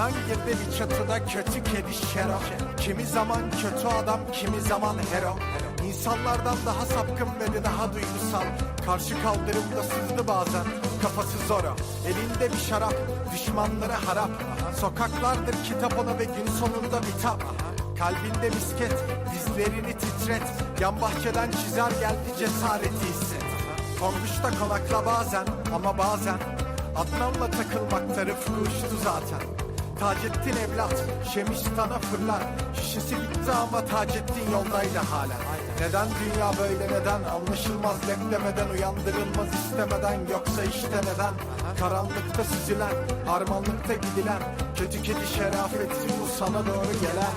Cihan girdi bir çatıda kötü kedi şero? Kimi zaman kötü adam kimi zaman hero. İnsanlardan daha sapkın ve de daha duygusal. Karşı kaldırımda sızdı bazen kafası zora. Elinde bir şarap düşmanları harap. Sokaklardır kitap ona ve gün sonunda bitap. Kalbinde misket dizlerini titret. Yan bahçeden çizer geldi cesareti hisset. Tonguçta konakla bazen ama bazen. Adnan'la takılmakta Rıfkı uçtu zaten Taceddin evlat Şemiştan'a fırlar. Şişesi bitti ama Taceddin yoldaydı hala. Neden dünya böyle neden? Anlaşılmaz beklemeden Uyandırılmaz istemeden. Yoksa işte neden? Karanlıkta süzülen Harmanlıkta gidilen Kötü kedi şerafeti bu sana doğru gelen